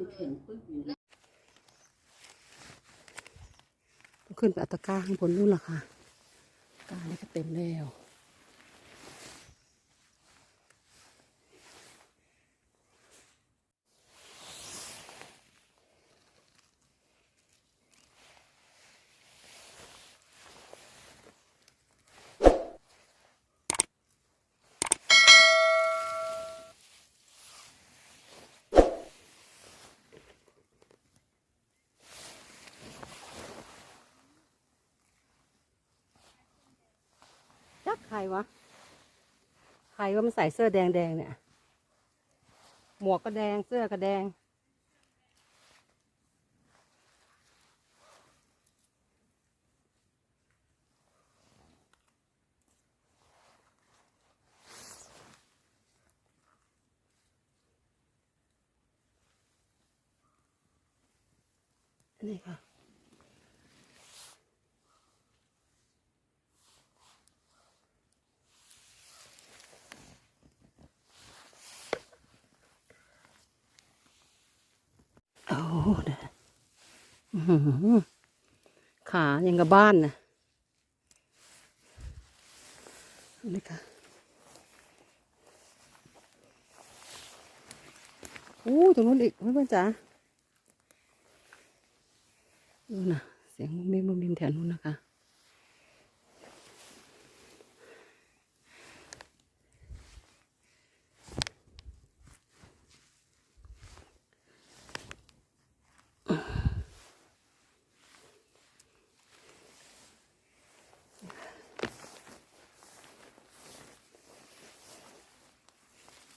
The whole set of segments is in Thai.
คือแข็งปึ๊กอยู่นะขึ้นไปอัตกร้าข้างบนนู่นล่ะค่ะกร้านี่ก็เต็มแล้ว รวะ ใครว่ามันใส่เสื้อแดงแดงๆเนี่ย หมวกก็แดงเสื้อก็แดง นี่ค่ะ โอ้เด้ออื้อหือ ขายังกับบ้านนะนี่ค่ะโอ้ตรงนู้นอีกเพื่อนจ๋าดูนะเสียงมุมมิมมุมมิมแถวนู้นนะคะ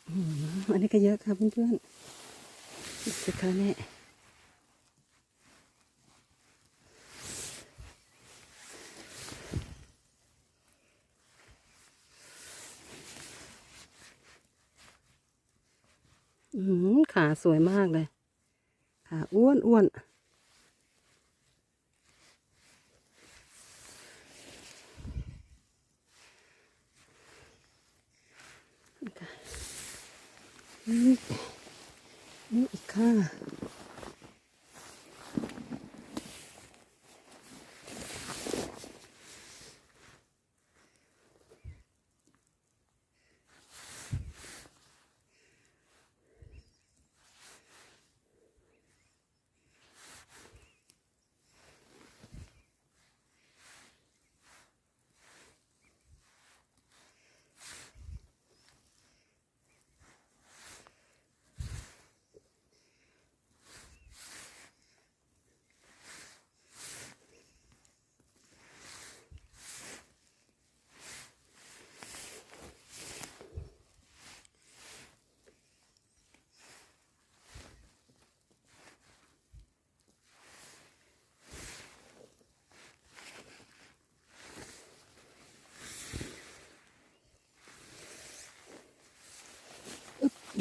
อืม อันนี้ก็เยอะค่ะเพื่อนๆดูสิคะเนี่ยอืมขาสวยมากเลย ขาอ้วนอ้วนนี่ นี่อี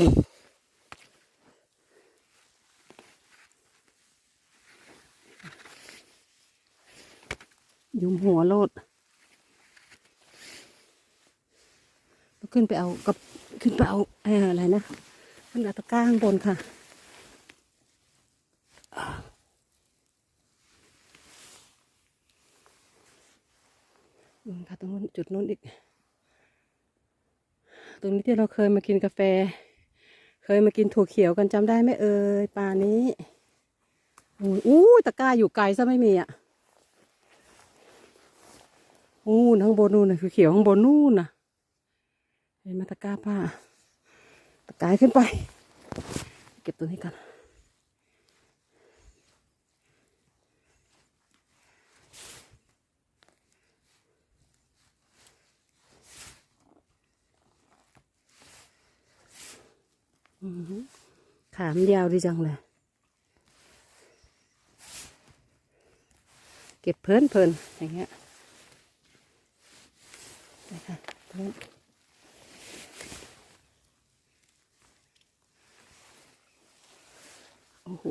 ยุมหัวโลดแล้วขึ้นไปเอากับขึ้นไปเอาเออะไรนะขึ้นเอาตะก้าข้างบนค่ะดูค่ะตรงนู้นจุดนู้นอีก ตรงนี้ที่เราเคยมากินกาแฟ ยมากินถั่วเขียวกันจำได้ไหมเอ่ยป่านี้อู้หูตะกร้าอยู่ไกลซะไม่มีอะนู่นข้างบนนู่นนะคือเขียวข้างบนนู่นนะเห็นไหมาตะกร้าป้าตะกายขึ้นไป เก็บตัวนี้กันอือหือ ขามนยาวดีจังเลย เก็บเพลินเพลินอย่างเงี้ยนะคะตรงนี้โอ้โห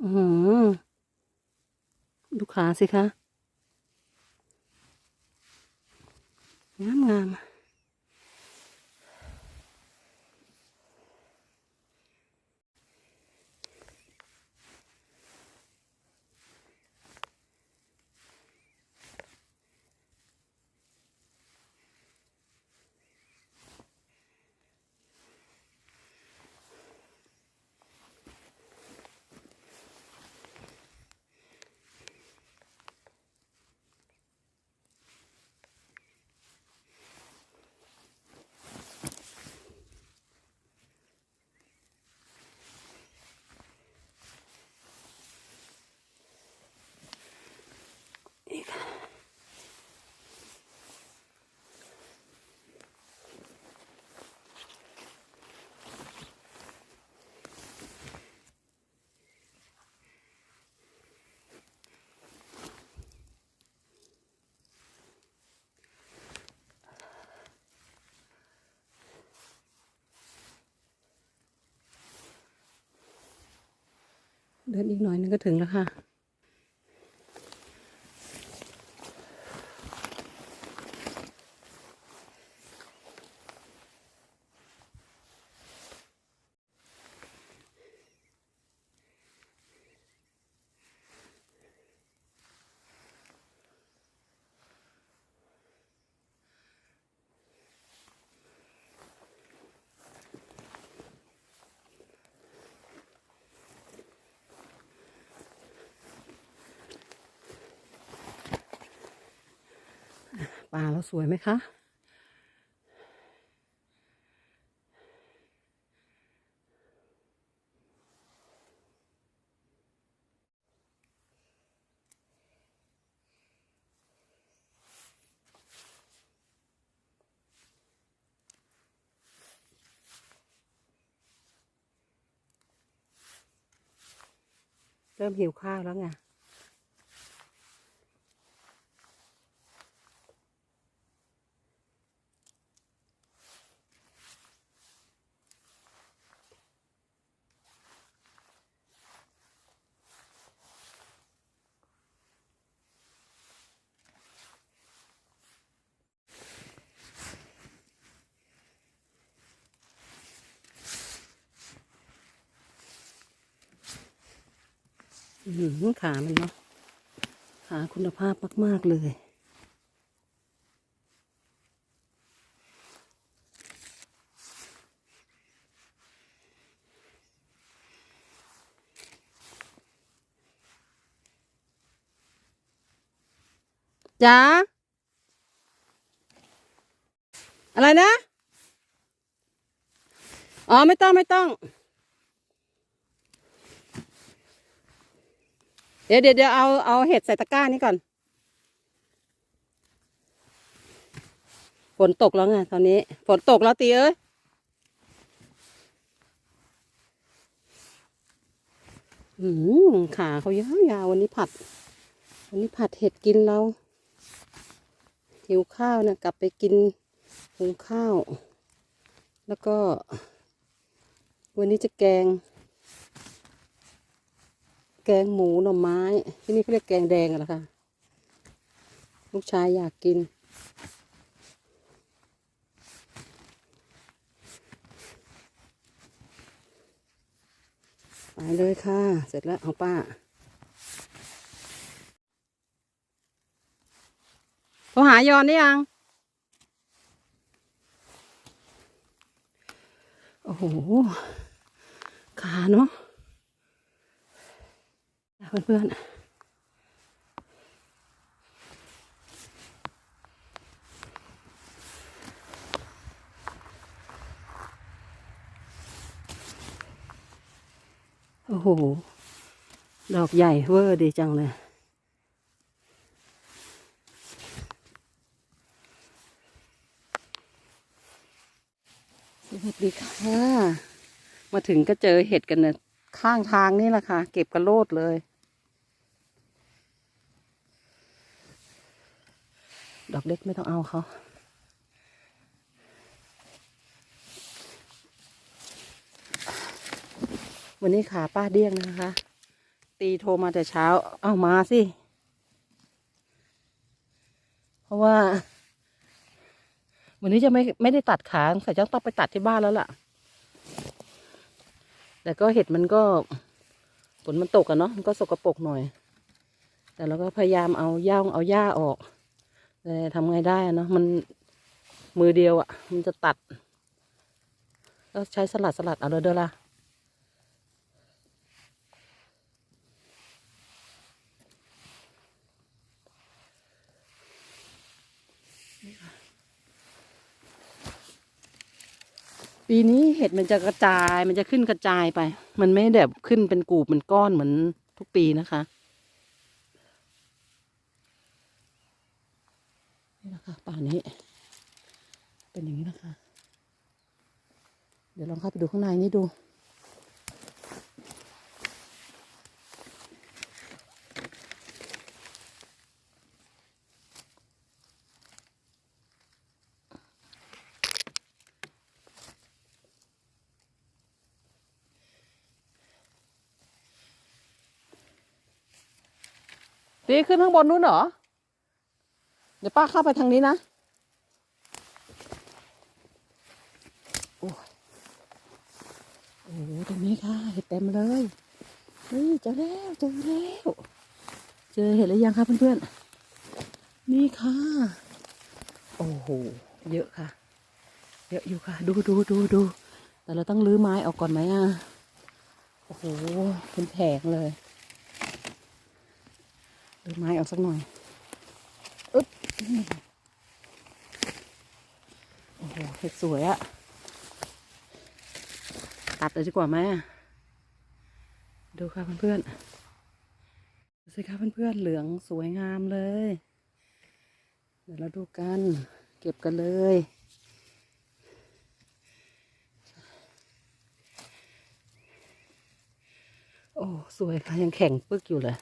อือหือดูขาสิคะ งามงาม เดินอีกหน่อยนึงก็ถึงแล้วค่ะ ป่าเราสวยไหมคะ เริ่มหิวข้าวแล้วไง อืมขามันเนาะขาคุณภาพมาก ๆ เลย จ๋า อะไรนะ อ๋อ ไม่ต้อง ไม่ต้อง ดี๋ยวเดี๋ยวเดี๋ยวเอาเอาเห็ดใส่ตะกร้านี่ก่อนฝนตกแล้วไงตอนนี้ฝนตกแล้วตีเอ้ยอืมขาเขายาวๆวันนี้ผัด วันนี้ผัดเห็ดกินเราหิวข้าวนี่ยกลับไปกินหุงข้าว แล้วก็ วันนี้จะแกง แกงหมูหน่อไม้ ที่นี่เขาเรียกแกงแดงเหรอคะลูกชายอยากกิน ไปเลยค่ะ เสร็จแล้วเอาป้าโทรหายอนได้ยัง โอ้โหขาเนาะ เพื่อนๆโอ้โห ดอกใหญ่เวอร์ดีจังเลย สวัสดีค่ะ มาถึงก็เจอเห็ดกันเนี่ยข้างทางนี่แหละค่ะ เก็บกระโลดเลย ดอกเล็กไม่ต้องเอาเขาวันนี้ขาป้าเดี้ยงนะคะ ตีโทรมาแต่เช้า เอามาสิ เพราะว่า วันนี้จะไม่ไม่ได้ตัดขาใส่จ้ต้องไปตัดที่บ้านแล้วล่ะ แต่ก็เห็ดมันก็ฝนมันตกอะเนาะมันก็สกปรกหน่อย แต่เราก็พยายามเอาย่างเอาหญ้าออก แต่ทำไงได้เนาะมันมือเดียวอะมันจะตัด ก็ใช้สลัดสลัดเอาเลยเด้อละปีนี้เห็ดมันจะกระจาย มันจะขึ้นกระจายไป มันไม่แบบขึ้นเป็นกูบเป็นก้อนเหมือนทุกปีนะคะ นี่นะคะป่านี้ เป็นอย่างนี้นะคะ เดี๋ยวลองเข้าไปดูข้างในนี่ดูตีขึ้นข้างบนนู้นเหรอ เดี๋ยวป้าเข้าไปทางนี้นะโอ้ยโอ้โหตรงนี้ค่ะ เห็ดเต็มเลยเฮ้ยเจอแล้วเจอแล้วเจอเห็ดหรือยังคะเพื่อนๆนี่ค่ะ โอ้โหเยอะค่ะ เยอะอยู่ค่ะ ดูดูดูดูแต่เราต้องรื้อไม้ออกก่อนไหมอะโอ้โหเป็นแผงเลยรื้อไม้ออกสักหน่อย โอ้โหเห็ดสวยอะตัดเลยดีกว่าไหมดูค่ะเพื่อนๆดูสิคะเพื่อนๆเหลืองสวยงามเลย เดี๋ยวเราดูกัน เก็บกันเลยโอ้ สวยค่ะ ยังแข็งปึกอยู่เลย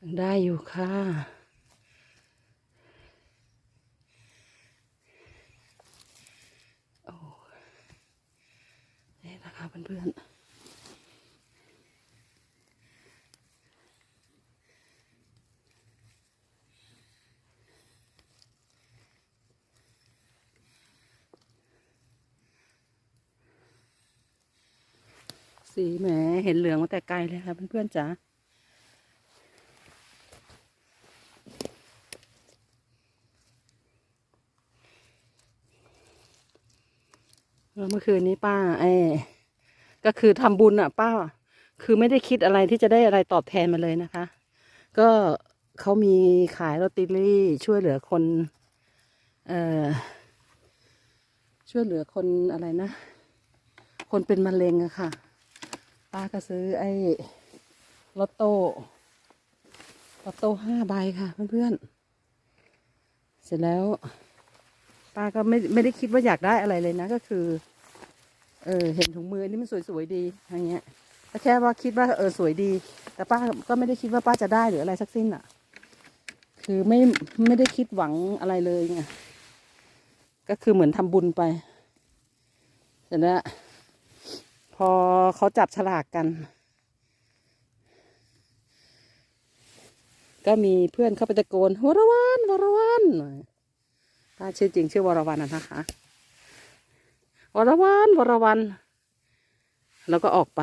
ยังได้อยู่ค่ะ โอ้ นี่นะคะ เพื่อนสีแหมเห็นเหลืองมาแต่ไกลเลยค่ะเพื่อนๆจ๋าแล้วเมื่อคืนนี้ป้าไอ ก็คือทำบุญอะป้า คือไม่ได้คิดอะไรที่จะได้อะไรตอบแทนมาเลยนะคะ ก็เขามีขายลอตเตอรี่ช่วยเหลือคนเอ่อช่วยเหลือคนอะไรนะ คนเป็นมะเร็งอะค่ะ ป้าก็ซื้อไอ้ลอตโต้ลอตโต้ห้าใบค่ะเพื่อนๆเสร็จแล้ว ป้าก็ไม่ไม่ได้คิดว่าอยากได้อะไรเลยนะ ก็คือ เออเห็นถุงมือนี่มันสวยๆดีอย่างเงี้ยแค่ว่าคิดว่าเออสวยดี แต่ป้าก็ไม่ได้คิดว่าป้าจะได้หรืออะไรสักสิ้นอะ คือไม่ไม่ได้คิดหวังอะไรเลยไงก็คือเหมือนทำบุญไปเสร็จแล้วพอเขาจับฉลากกัน ก็มีเพื่อนเข้าไปตะโกนวรวันวรวันป้าชื่อจริงชื่อวรวันนะนะคะ วรวันวรวัน แล้วก็ออกไป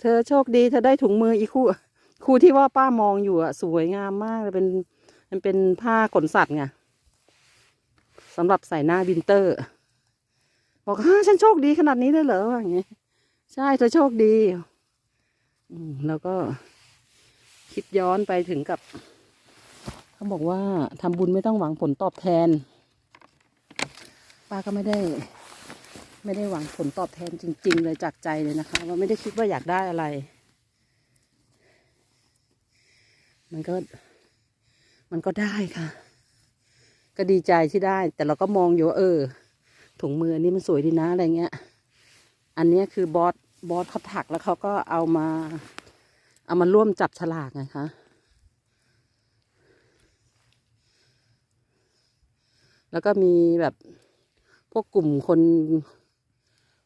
เธอโชคดีเธอได้ถุงมืออีกคู่ คู่ที่ว่าป้ามองอยู่อะ สวยงามมากเลยเป็น มันเป็นผ้าขนสัตว์ไงสำหรับใส่หน้าวินเตอร์ บอกฮ่าฉันโชคดีขนาดนี้เลยเหรออย่างงี้ใช่เธอโชคดี อืมแล้วก็คิดย้อนไปถึงกับ เขาบอกว่าทำบุญไม่ต้องหวังผลตอบแทน ป้าก็ไม่ได้ ไม่ได้หวังผลตอบแทนจริง ๆ เลยจากใจเลยนะคะ ว่าไม่ได้คิดว่าอยากได้อะไร มันก็ มันก็ได้ค่ะ ก็ดีใจที่ได้ แต่เราก็มองอยู่ว่าเออถุงมืออันนี้มันสวยดีนะอะไรเงี้ย อันนี้คือบอสบอสเขาถักแล้วเขาก็เอามา เอามาร่วมจับฉลากไงคะ แล้วก็มีแบบ พวกกลุ่มคน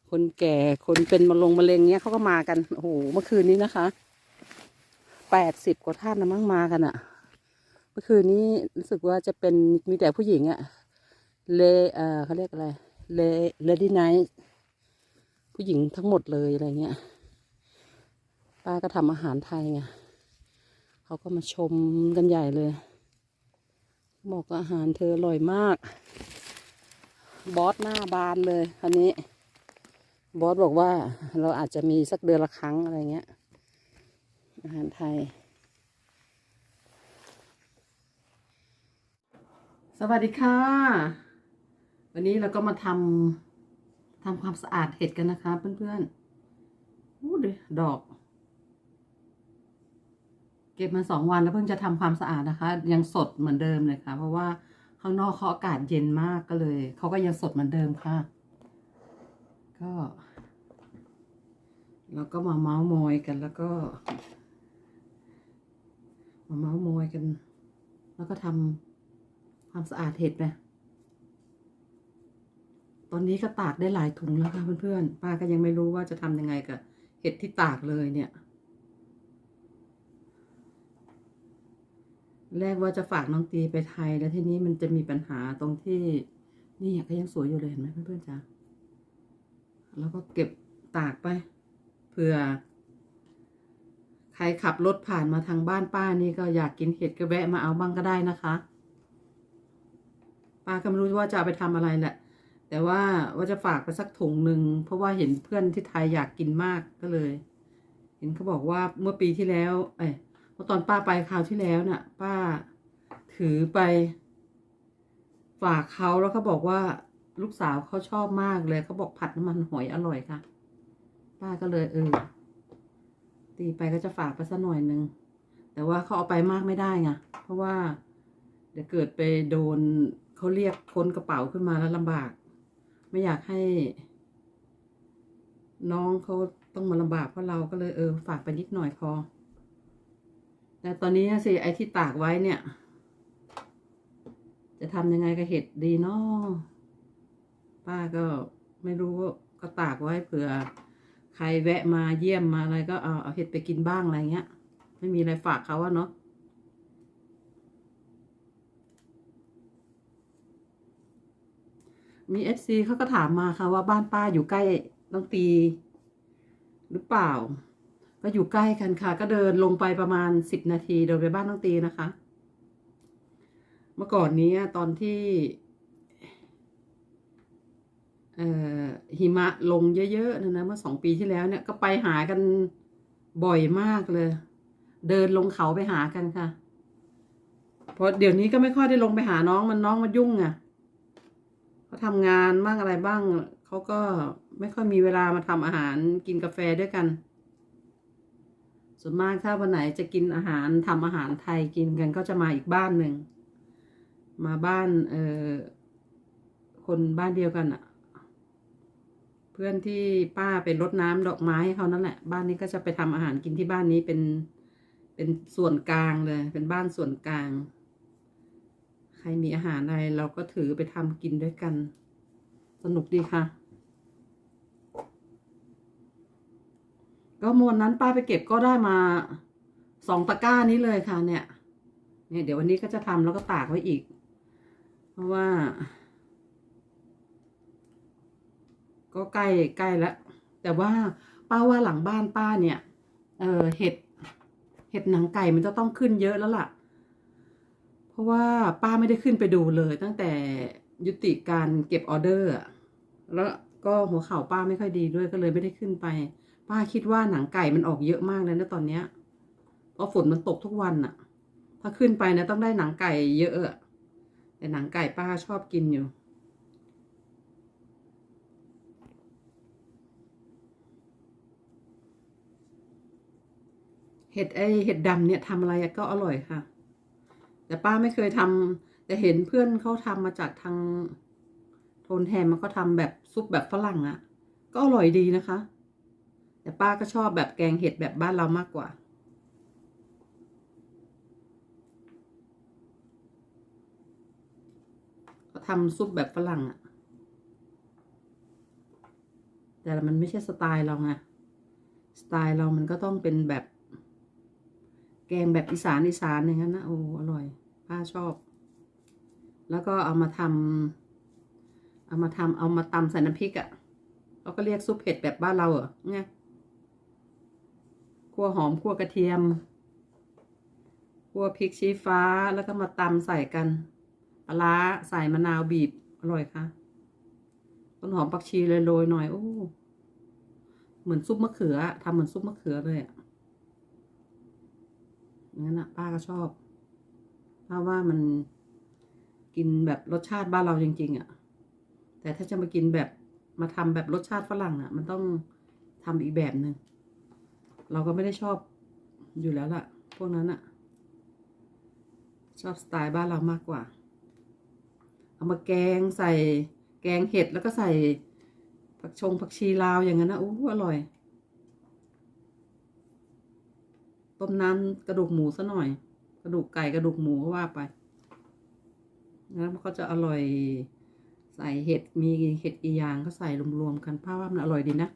คนแก่คนเป็นมะลงมะเร็งเนี้ยเขาก็มากันโอ้โหเมื่อคืนนี้นะคะแปดสิบกว่าท่านนะมั้งมากันอะเมื่อคืนนี้รู้สึกว่าจะเป็นมีแต่ผู้หญิงอะเลเอ่อเขาเรียกอะไรเลเลดี้ไนท์ผู้หญิงทั้งหมดเลยอะไรเงี้ยป้าก็ทำอาหารไทยไงเขาก็มาชมกันใหญ่เลย บอกว่าอาหารเธออร่อยมาก บอสหน้าบานเลยคราวนี้ บอสบอกว่าเราอาจจะมีสักเดือนละครั้งอะไรเงี้ย อาหารไทย สวัสดีค่ะ วันนี้เราก็มาทำทำความสะอาดเห็ดกันนะคะ เพื่อนๆอู้ดิดอก เก็บมาสองวันแล้วเพิ่งจะทำความสะอาดนะคะ ยังสดเหมือนเดิมเลยค่ะ เพราะว่า ข้างนอกเขาอากาศเย็นมากก็เลย เขาก็ยังสดเหมือนเดิมค่ะ ก็เราก็มาเมาส์มอยกันแล้วก็ มาเมาส์มอยกัน แล้วก็ทำความสะอาดเห็ดไปตอนนี้ก็ตากได้หลายถุงแล้วค่ะเพื่อนๆป้าก็ยังไม่รู้ว่าจะทำยังไงกับเห็ดที่ตากเลยเนี่ย แรกว่าจะฝากน้องตีไปไทยแล้วทีนี้มันจะมีปัญหาตรงที่ นี่ก็ยังสวยอยู่เลยเห็นไหมเพื่อนๆจ๊ะแล้วก็เก็บตากไปเผื่อ ใครขับรถผ่านมาทางบ้านป้านี่ก็อยากกินเห็ดก็แวะมาเอาบ้างก็ได้นะคะ ป้าก็ไม่รู้ว่าจะเอาไปทำอะไรแหละ แต่ว่าว่าจะฝากไปสักถุงหนึ่งเพราะว่าเห็นเพื่อนที่ไทยอยากกินมากก็เลย เห็นเขาบอกว่าเมื่อปีที่แล้ว เอ้ ยเมื่อตอนป้าไปคราวที่แล้วน่ะ ป้าถือไป ฝากเขาแล้วเขาบอกว่าลูกสาวเขาชอบมากเลยเขาบอกผัดน้ำมันหอยอร่อยค่ะ ป้าก็เลยเออตีไปก็จะฝากไปสักหน่อยหนึ่งแต่ว่าเขาเอาไปมากไม่ได้ไงเพราะว่าเดี๋ยวเกิดไปโดนเขาเรียกค้นกระเป๋าขึ้นมาแล้วลำบาก ไม่อยากให้ น้องเขาต้องมาลำบากเพราะเราก็เลยเออฝากไปนิดหน่อยพอ แต่ตอนนี้สิไอ้ที่ตากไว้เนี่ย จะทำยังไงกับเห็ดดีเนาะป้าก็ไม่รู้ก็ตากไว้เผื่อ ใครแวะมาเยี่ยมมาอะไรก็เอาเอาเห็ดไปกินบ้างอะไรเงี้ย ไม่มีอะไรฝากเขาอะเนาะมีเอฟซีเขาก็ถามมาค่ะว่าบ้านป้าอยู่ใกล้น้องตี หรือเปล่า ก็อยู่ใกล้กันค่ะ ก็เดินลงไปประมาณสิบนาทีเดินไปบ้านน้องตีนะคะ เมื่อก่อนนี้ตอนที่หิมะลงเยอะๆนะนะเมื่อสองปีที่แล้วเนี่ยก็ไปหากันบ่อยมากเลย เดินลงเขาไปหากันค่ะเพราะเดี๋ยวนี้ก็ไม่ค่อยได้ลงไปหาน้องมันน้องมันยุ่งอะ่ะเขาทำงานบ้างอะไรบ้างเขาก็ไม่ค่อยมีเวลามาทำอาหารกินกาแฟด้วยกัน ส่วนมากถ้าวันไหนจะกินอาหารทำอาหารไทยกินกันก็จะมาอีกบ้านหนึ่ง มาบ้านเออคนบ้านเดียวกันอะ่ะเพื่อนที่ป้าไปรดน้ำดอกไม้ให้เขานั่นแหละ บ้านนี้ก็จะไปทำอาหารกินที่บ้านนี้เป็นเป็นส่วนกลางเลย เป็นบ้านส่วนกลาง ใครมีอาหารอะไรเราก็ถือไปทำกินด้วยกัน สนุกดีค่ะ ก็มวลนั้นป้าไปเก็บก็ได้มาสองตะกร้านี้เลยค่ะ เนี่ย เนี่ยเดี๋ยววันนี้ก็จะทำแล้วก็ตากไว้อีก เพราะว่า ก็ใกล้ใกล้แล้ว แต่ว่าป้าว่าหลังบ้านป้าเนี่ย เออเห็ด เห็ดหนังไก่มันจะต้องขึ้นเยอะแล้วล่ะ เพราะว่าป้าไม่ได้ขึ้นไปดูเลย ตั้งแต่ยุติการเก็บออเดอร์ แล้วก็หัวเข่าป้าไม่ค่อยดีด้วยก็เลยไม่ได้ขึ้นไป ป้าคิดว่าหนังไก่มันออกเยอะมากเลยนะตอนเนี้ยเพราะฝนมันตกทุกวันอะถ้าขึ้นไปนะต้องได้หนังไก่เยอะอะแต่หนังไก่ป้าชอบกินอยู่ เห็ดไอเห็ดดำเนี่ยทำอะไรก็อร่อยค่ะ แต่ป้าไม่เคยทำแต่เห็นเพื่อนเขาทำมาจากทางโทนแฮมมันก็ทำแบบซุปแบบฝรั่งอะ่ะก็อร่อยดีนะคะ แต่ป้าก็ชอบแบบแกงเห็ดแบบบ้านเรามากกว่าเขาทำซุปแบบฝรั่งอะ่ะแต่มันไม่ใช่สไตล์เราไงสไตล์เรามันก็ต้องเป็นแบบ แกงแบบอีสานอีสานอย่างนั้นนะโอ้อร่อย ป้าชอบ แล้วก็เอามาทำเอามาทำเอามาตำใส่น้ำพริกอะ่ะเราก็เรียกซุปเผ็ดแบบบ้านเราเหรอไง คั่วหอมคั่วกระเทียมคั่วพริกชี้ฟ้าแล้วก็มาตำใส่กันปลาใส่มะนาวบีบอร่อยค่ะ ต้นหอมผักชีเลยโรยหน่อยโอ้เหมือนซุปมะเขือทำเหมือนซุปมะเขือเลยอะงั้นอะป้าก็ชอบป้าว่ามันกินแบบรสชาติบ้านเราจริง ๆอะแต่ถ้าจะมากินแบบมาทำแบบรสชาติฝรั่งอะมันต้องทำอีกแบบหนึ่ง เราก็ไม่ได้ชอบอยู่แล้วล่ะ พวกนั้นอะชอบสไตล์บ้านเรามากกว่า เอามาแกงใส่แกงเห็ดแล้วก็ใส่ผักชงผักชีลาวอย่างนั้นนะโอ้อร่อย ต้มน้ำกระดูกหมูซะหน่อย กระดูกไก่กระดูกหมูก็ว่าไปแล้วมันก็จะอร่อยใส่เห็ดมีเห็ดอีกอย่างก็ใส่รวมๆกันป้าว่ามันอร่อยดีนะ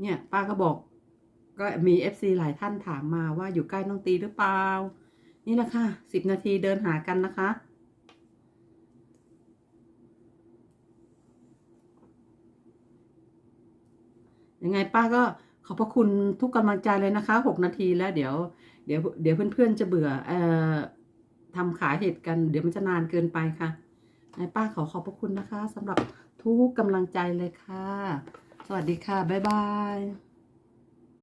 เนี่ย ป้าก็บอก ก็มีเอฟซีหลายท่านถามมาว่าอยู่ใกล้น้องตีหรือเปล่า นี่แหละค่ะสิบนาทีเดินหากันนะคะยังไงป้าก็ขอบพระคุณทุกกำลังใจเลยนะคะหกนาทีแล้วเดี๋ยว เดี๋ยวเดี๋ยวเพื่อนๆจะเบื่อเอ่อทำขาเห็ดกัน เดี๋ยวมันจะนานเกินไปค่ะไงป้าขอขอบพระคุณนะคะสำหรับทุกกำลังใจเลยค่ะ สวัสดีค่ะ บ๊ายบาย